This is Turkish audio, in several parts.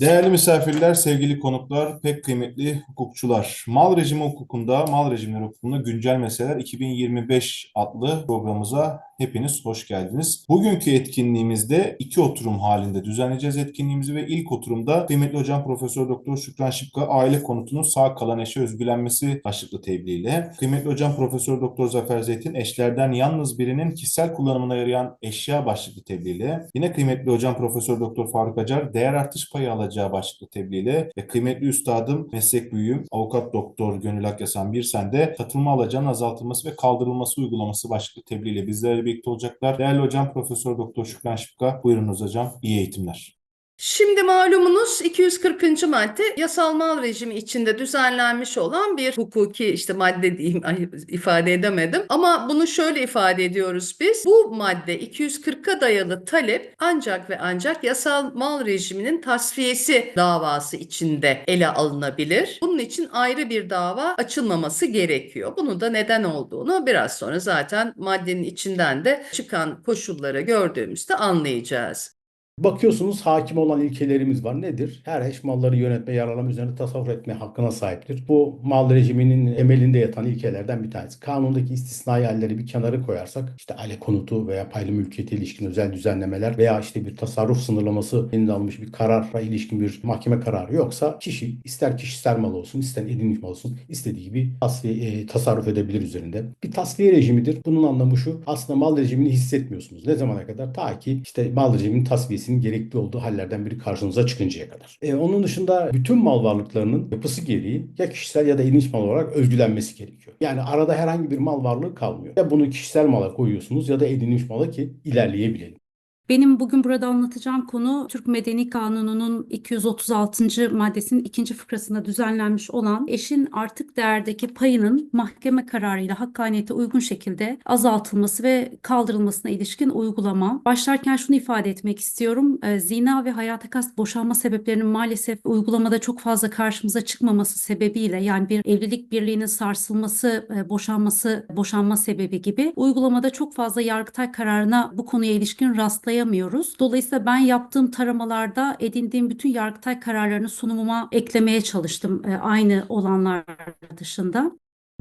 Değerli misafirler, sevgili konuklar, pek kıymetli hukukçular. Mal rejimi hukukunda, mal rejimleri hukukunda güncel meseleler 2025 adlı programımıza hepiniz hoş geldiniz. Bugünkü etkinliğimizde iki oturum halinde düzenleyeceğiz etkinliğimizi ve ilk oturumda kıymetli hocam Profesör Doktor Şükran Şıpka aile konutunun sağ kalan eşe özgülenmesi başlıklı tebliğiyle, kıymetli hocam Profesör Doktor Zafer Zeytin eşlerden yalnız birinin kişisel kullanımına yarayan eşya başlıklı tebliğiyle, yine kıymetli hocam Profesör Doktor Faruk Acar değer artış payı alacağı başlıklı tebliğiyle ve kıymetli üstadım, meslek büyüğüm, avukat doktor Gönül Akyasan Birsen de katılma alacağının azaltılması ve kaldırılması uygulaması başlıklı tebliğiyle bizlerle birlikte olacaklar. Değerli hocam Profesör Doktor Şükran Şıpka, buyurunuz hocam. İyi eğitimler. Şimdi malumunuz 240. madde yasal mal rejimi içinde düzenlenmiş olan bir hukuki işte madde diyeyim ifade edemedim ama bunu şöyle ifade ediyoruz biz. Bu madde 240'a dayalı talep ancak ve ancak yasal mal rejiminin tasfiyesi davası içinde ele alınabilir. Bunun için ayrı bir dava açılmaması gerekiyor. Bunun da neden olduğunu biraz sonra zaten maddenin içinden de çıkan koşulları gördüğümüzde anlayacağız. Bakıyorsunuz hakim olan ilkelerimiz var. Nedir? Her eş malları yönetme, yararlama üzerine tasarruf etme hakkına sahiptir. Bu mal rejiminin temelinde yatan ilkelerden bir tanesi. Kanundaki istisnai halleri bir kenara koyarsak işte aile konutu veya paylı mülkiyete ilişkin özel düzenlemeler veya işte bir tasarruf sınırlaması elinde alınmış bir karara ilişkin bir mahkeme kararı yoksa kişi ister kişisel mal olsun ister edinmiş mal olsun istediği gibi tasfiye, e, tasarruf edebilir üzerinde. Bir tasfiye rejimidir. Bunun anlamı şu aslında mal rejimini hissetmiyorsunuz. Ne zamana kadar? Ta ki işte mal rejiminin tasfiyesi gerekli olduğu hallerden biri karşınıza çıkıncaya kadar. E, onun dışında bütün mal varlıklarının yapısı gereği ya kişisel ya da edinç mal olarak özgülenmesi gerekiyor. Yani arada herhangi bir mal varlığı kalmıyor. Ya bunu kişisel mala koyuyorsunuz ya da edinmiş mala ki ilerleyebilelim. Benim bugün burada anlatacağım konu Türk Medeni Kanunu'nun 236. maddesinin ikinci fıkrasında düzenlenmiş olan eşin artık değerdeki payının mahkeme kararıyla hakkaniyete uygun şekilde azaltılması ve kaldırılmasına ilişkin uygulama. Başlarken şunu ifade etmek istiyorum. E, Zina ve hayata kast boşanma sebeplerinin maalesef uygulamada çok fazla karşımıza çıkmaması sebebiyle yani bir evlilik birliğinin sarsılması, e, boşanması, boşanma sebebi gibi uygulamada çok fazla Yargıtay kararına bu konuya ilişkin rastlayamıyoruz. Dolayısıyla ben yaptığım taramalarda edindiğim bütün Yargıtay kararlarını sunumuma eklemeye çalıştım e, aynı olanlar dışında.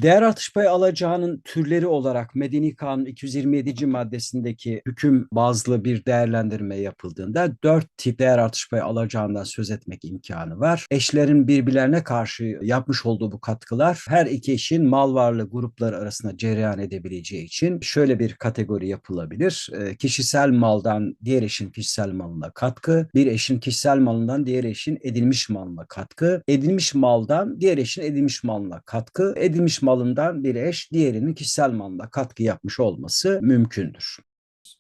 Değer artış payı alacağının türleri olarak Medeni Kanun 227. maddesindeki hüküm bazlı bir değerlendirme yapıldığında dört tip değer artış payı alacağından söz etmek imkanı var. Eşlerin birbirlerine karşı yapmış olduğu bu katkılar her iki eşin mal varlığı grupları arasında cereyan edebileceği için şöyle bir kategori yapılabilir. E, Kişisel maldan diğer eşin kişisel malına katkı, bir eşin kişisel malından diğer eşin edilmiş malına katkı, edilmiş maldan diğer eşin edilmiş malına katkı, edilmiş malından bir eş diğerinin kişisel malına katkı yapmış olması mümkündür.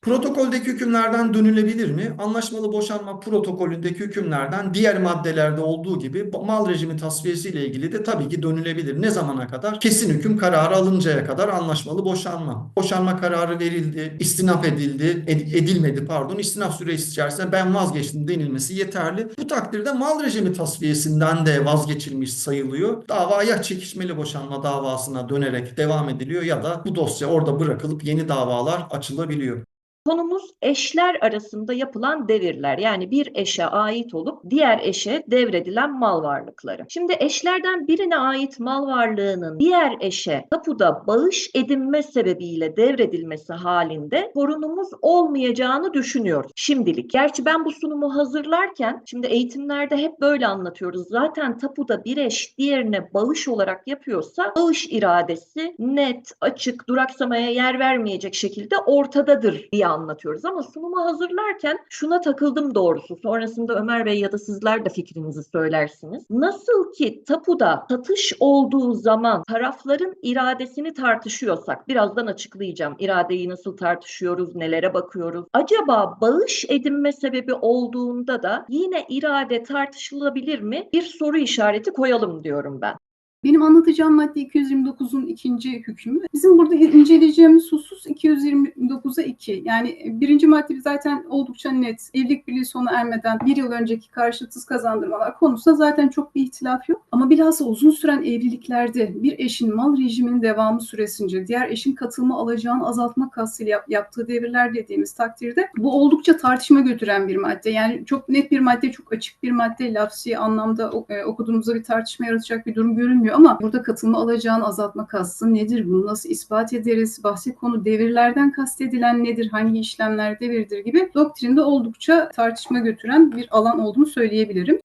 Protokoldeki hükümlerden dönülebilir mi? Anlaşmalı boşanma protokolündeki hükümlerden diğer maddelerde olduğu gibi mal rejimi tasfiyesi ile ilgili de tabii ki dönülebilir. Ne zamana kadar? Kesin hüküm kararı alıncaya kadar anlaşmalı boşanma. Boşanma kararı verildi, istinaf edildi, ed- edilmedi pardon. İstinaf süresi içerisinde ben vazgeçtim denilmesi yeterli. Bu takdirde mal rejimi tasfiyesinden de vazgeçilmiş sayılıyor. Dava ya çekişmeli boşanma davasına dönerek devam ediliyor ya da bu dosya orada bırakılıp yeni davalar açılabiliyor. Konumuz eşler arasında yapılan devirler. Yani bir eşe ait olup diğer eşe devredilen mal varlıkları. Şimdi eşlerden birine ait mal varlığının diğer eşe tapuda bağış edinme sebebiyle devredilmesi halinde sorunumuz olmayacağını düşünüyoruz şimdilik. Gerçi ben bu sunumu hazırlarken şimdi eğitimlerde hep böyle anlatıyoruz. Zaten tapuda bir eş diğerine bağış olarak yapıyorsa bağış iradesi net, açık, duraksamaya yer vermeyecek şekilde ortadadır diye anlatıyoruz ama sunumu hazırlarken şuna takıldım doğrusu. Sonrasında Ömer Bey ya da sizler de fikrinizi söylersiniz. Nasıl ki tapuda satış olduğu zaman tarafların iradesini tartışıyorsak birazdan açıklayacağım. İradeyi nasıl tartışıyoruz, nelere bakıyoruz. Acaba bağış edinme sebebi olduğunda da yine irade tartışılabilir mi? Bir soru işareti koyalım diyorum ben. Benim anlatacağım madde 229'un ikinci hükmü. Bizim burada inceleyeceğimiz husus 229'a 2. Yani birinci madde zaten oldukça net. Evlilik birliği sona ermeden bir yıl önceki karşılıksız kazandırmalar konusunda zaten çok bir ihtilaf yok. Ama bilhassa uzun süren evliliklerde bir eşin mal rejiminin devamı süresince diğer eşin katılma alacağını azaltma kastıyla yap- yaptığı devirler dediğimiz takdirde bu oldukça tartışma götüren bir madde. Yani çok net bir madde, çok açık bir madde. Lafsi anlamda e, okuduğumuzda bir tartışma yaratacak bir durum görünmüyor ama burada katılma alacağını azaltma kastı nedir? Bunu nasıl ispat ederiz? Bahsi konu devirlerden kastedilen nedir? Hangi işlemler devirdir gibi doktrinde oldukça tartışma götüren bir alan olduğunu söyleyebilirim.